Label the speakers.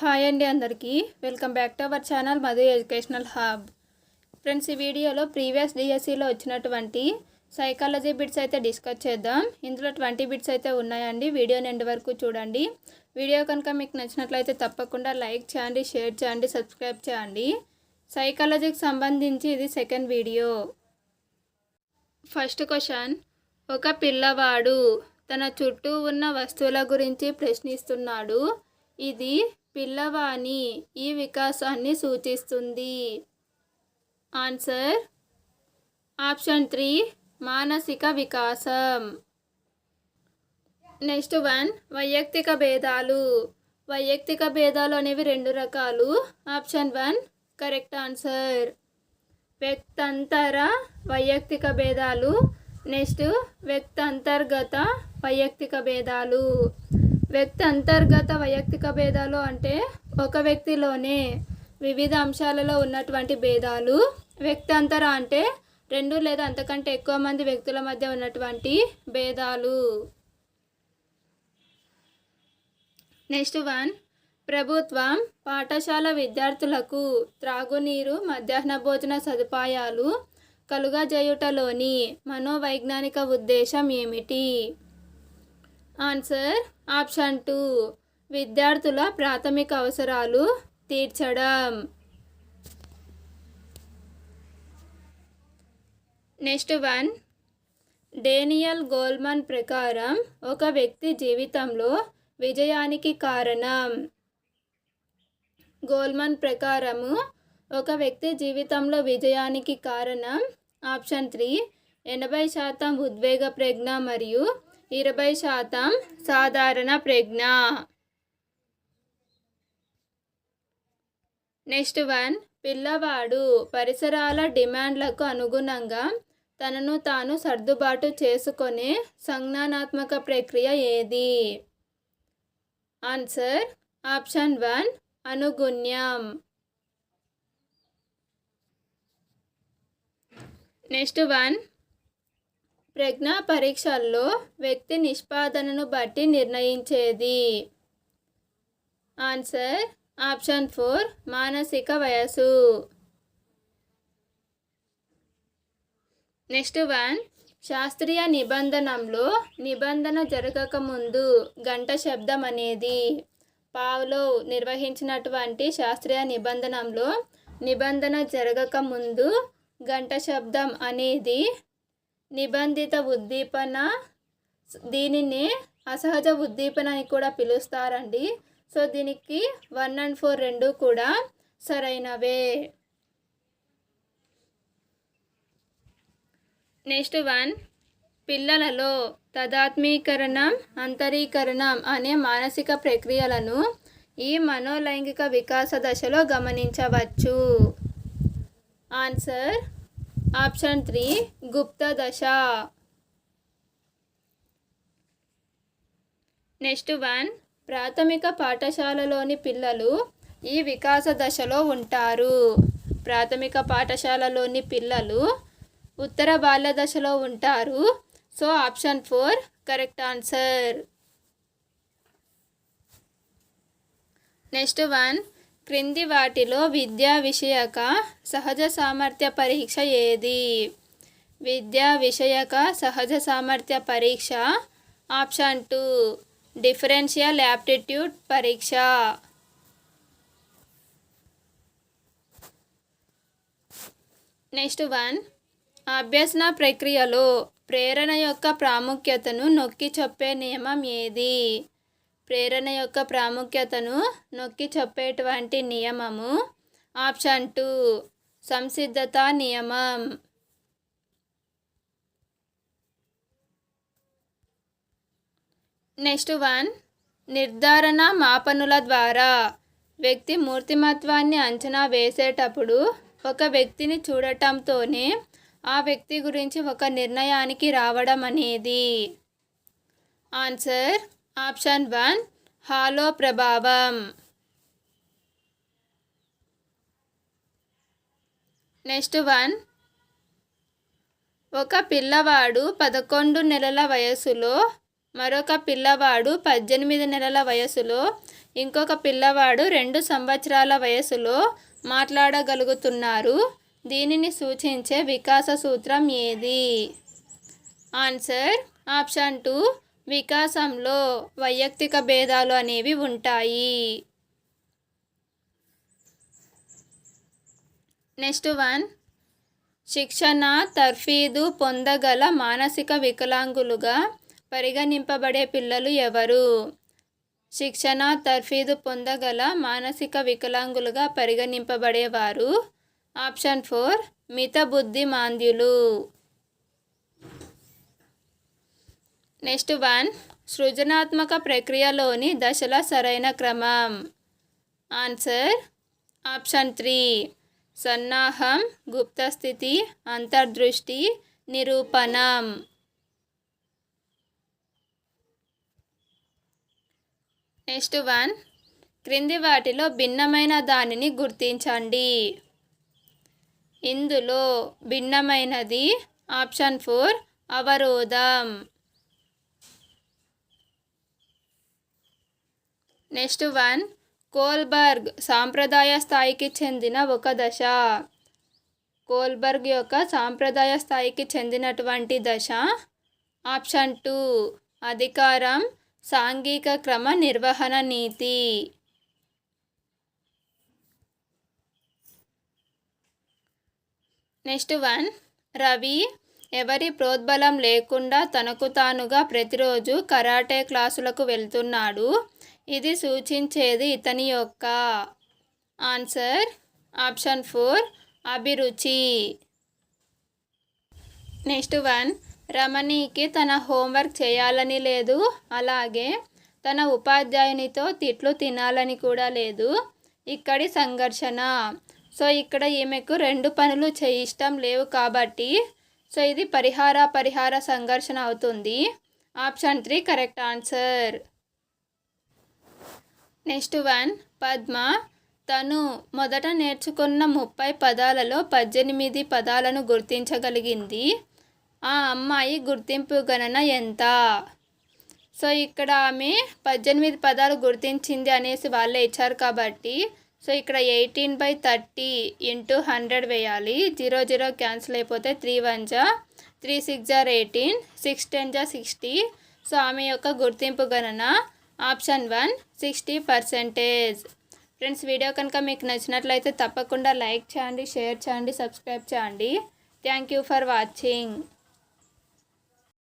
Speaker 1: Hi అండి అందరికీ. Welcome back to our channel Madhu educational hub. Friends ఈ వీడియోలో ప్రీవియస్ డిఎస్సిలో వచ్చినటువంటి సైకాలజీ బిట్స్ అయితే డిస్కస్ చేద్దాం. ఇందులో ట్వంటీ బిట్స్ అయితే ఉన్నాయండి. వీడియో ఎండ్ వరకు చూడండి. వీడియో కనుక మీకు నచ్చినట్లయితే తప్పకుండా లైక్ చేయండి షేర్ చేయండి సబ్స్క్రైబ్ చేయండి. సైకాలజీకి సంబంధించి ఇది సెకండ్ వీడియో. First question. ఒక పిల్లవాడు తన చుట్టూ ఉన్న వస్తువుల గురించి ప్రశ్నిస్తున్నాడు. ఇది పిల్లవాని ఈ వికాసాన్ని సూచిస్తుంది. ఆన్సర్. ఆప్షన్ త్రీ మానసిక వికాసం. నెక్స్ట్ వన్ వైయక్తిక భేదాలు. వైయక్తిక భేదాలు అనేవి రెండు రకాలు. Option one correct answer. వ్యక్తంతర వైయక్తిక భేదాలు. నెక్స్ట్ వ్యక్తంతర్గత వైయక్తిక భేదాలు. వ్యక్తి అంతర్గత వైయక్తిక భేదాలు అంటే ఒక వ్యక్తిలోనే వివిధ అంశాలలో ఉన్నటువంటి భేదాలు. వ్యక్తి అంతర అంటే రెండు లేదా అంతకంటే ఎక్కువ మంది వ్యక్తుల మధ్య ఉన్నటువంటి భేదాలు. Next one. ప్రభుత్వం పాఠశాల విద్యార్థులకు త్రాగునీరు మధ్యాహ్న భోజన సదుపాయాలు కలుగజేయుటలోని మనోవైజ్ఞానిక ఉద్దేశం ఏమిటి? Answer option two. విద్యార్థుల ప్రాథమిక అవసరాలు తీర్చడం. Next one. డేనియల్ గోల్మన్ ప్రకారం ఒక వ్యక్తి జీవితంలో విజయానికి కారణం. గోల్మన్ ప్రకారము ఒక వ్యక్తి జీవితంలో విజయానికి కారణం. Option three. ఎనభై శాతం ఉద్వేగ ప్రజ్ఞ మరియు ఇరవై శాతం సాధారణ ప్రజ్ఞ. నెక్స్ట్ వన్ పిల్లవాడు పరిసరాల డిమాండ్లకు అనుగుణంగా తనను తాను సర్దుబాటు చేసుకునే సంజ్ఞానాత్మక ప్రక్రియ ఏది? ఆన్సర్ ఆప్షన్ వన్ అనుగుణ్యం. నెక్స్ట్ వన్ ప్రజ్ఞా పరీక్షల్లో వ్యక్తి నిష్పాదనను బట్టి నిర్ణయించేది. ఆన్సర్ ఆప్షన్ ఫోర్ మానసిక వయసు నెక్స్ట్ వన్ శాస్త్రీయ నిబంధనంలో నిబంధన జరగకముందు గంట శబ్దం అనేది. పావులో నిర్వహించినటువంటి శాస్త్రీయ నిబంధనంలో నిబంధన జరగకముందు గంట శబ్దం అనేది నిబంధిత ఉద్దీపన దీనిని అసహజ ఉద్దీపన అని కూడా పిలుస్తారండి. సో దీనికి వన్ అండ్ ఫోర్ రెండు కూడా సరైనవే. నెక్స్ట్ వన్ పిల్లలలో తదాత్మీకరణం అంతరీకరణం అనే మానసిక ప్రక్రియలను ఈ మనోలైంగిక వికాస దశలో గమనించవచ్చు. ఆన్సర్ ఆప్షన్ త్రీ గుప్త దశ. నెక్స్ట్ వన్ ప్రాథమిక పాఠశాలలోని పిల్లలు ఈ వికాస దశలో ఉంటారు. ప్రాథమిక పాఠశాలలోని పిల్లలు ఉత్తర బాల్య దశలో ఉంటారు. So option four correct answer. Next one క్రింది వాటిలో విద్యా విషయక సహజ సామర్థ్య పరీక్ష ఏది? విద్యా విషయక సహజ సామర్థ్య పరీక్ష ఆప్షన్ టూ డిఫరెన్షియల్ యాప్టిట్యూడ్ పరీక్ష. నెక్స్ట్ వన్ అభ్యసన ప్రక్రియలో ప్రేరణ యొక్క ప్రాముఖ్యతను నొక్కి చెప్పే నియమం ఏది? ప్రేరణ యొక్క ప్రాముఖ్యతను నొక్కి చెప్పేటువంటి నియమము. ఆప్షన్ టూ సంసిద్ధత నియమం. నెక్స్ట్ వన్ నిర్ధారణ మాపనుల ద్వారా. వ్యక్తి మూర్తిమత్వాన్ని అంచనా వేసేటప్పుడు ఒక వ్యక్తిని చూడటంతోనే ఆ వ్యక్తి గురించి ఒక నిర్ణయానికి రావడం అనేది ఆన్సర్ ఆప్షన్ వన్ హాలో ప్రభావం. నెక్స్ట్ వన్ ఒక పిల్లవాడు పదకొండు నెలల వయసులో మరొక పిల్లవాడు పద్దెనిమిది నెలల వయసులో ఇంకొక పిల్లవాడు రెండు సంవత్సరాల వయసులో మాట్లాడగలుగుతున్నారు. దీనిని సూచించే వికాస సూత్రం ఏది? ఆన్సర్ ఆప్షన్ టూ వికాసంలో వైయక్తిక భేదాలు అనేవి ఉంటాయి. Next one. శిక్షణ తర్ఫీదు పొందగల మానసిక వికలాంగులుగా పరిగణింపబడే పిల్లలు ఎవరు? శిక్షణ తర్ఫీదు పొందగల మానసిక వికలాంగులుగా పరిగణింపబడేవారు? Option four. మిత బుద్ధి నెక్స్ట్ వన్ సృజనాత్మక ప్రక్రియలోని దశల సరైన క్రమం. ఆన్సర్ ఆప్షన్ త్రీ సన్నాహం గుప్తస్థితి అంతర్దృష్టి నిరూపణం. నెక్స్ట్ వన్ క్రింది వాటిలో భిన్నమైన దానిని గుర్తించండి. ఇందులో భిన్నమైనది ఆప్షన్ ఫోర్ అవరోధం. నెక్స్ట్ వన్ కోల్బర్గ్ సాంప్రదాయ స్థాయికి చెందిన ఒక దశ. కోల్బర్గ్ యొక్క సాంప్రదాయ స్థాయికి చెందినటువంటి దశ ఆప్షన్ టూ అధికారం సాంఘిక క్రమ నిర్వహణ నీతి. నెక్స్ట్ వన్ రవి ఎవరి ప్రోద్బలం లేకుండా తనకు తానుగా ప్రతిరోజు కరాటే క్లాసులకు వెళ్తున్నాడు? ఇది సూచించేది ఇతని యొక్క ఆన్సర్. ఆప్షన్ ఫోర్ అభిరుచి. నెక్స్ట్ వన్ రమణికి తన హోంవర్క్ చేయాలని లేదు. అలాగే తన ఉపాధ్యాయునితో తిట్లు తినాలని కూడా లేదు. ఇక్కడి సంఘర్షణ. సో ఇక్కడ ఈమెకు రెండు పనులు చేయిష్టం లేవు కాబట్టి సో ఇది పరిహార పరిహార సంఘర్షణ అవుతుంది. Option three correct answer. Next one. Padma. తను మొదట నేర్చుకున్న ముప్పై పదాలలో పద్దెనిమిది పదాలను గుర్తించగలిగింది. ఆ అమ్మాయి గుర్తింపు గణన ఎంత? సో ఇక్కడ ఆమె పద్దెనిమిది పదాలు గుర్తించింది అనేసి వాళ్ళే ఇచ్చారు కాబట్టి సో ఇక్కడ eighteen by thirty into hundred వేయాలి. జీరో జీరో క్యాన్సిల్ అయిపోతే త్రీ వన్ జా త్రీ సిక్స్ జార్ ఎయిటీన్ సిక్స్ టెన్ జా సిక్స్టీ. సో ఆమె యొక్క గుర్తింపు గణన option one sixty percentage. Friends video కనుక మీకు నచ్చినట్లయితే తప్పకుండా లైక్ చేయండి షేర్ చేయండి సబ్స్క్రైబ్ చేయండి. Thank you for watching.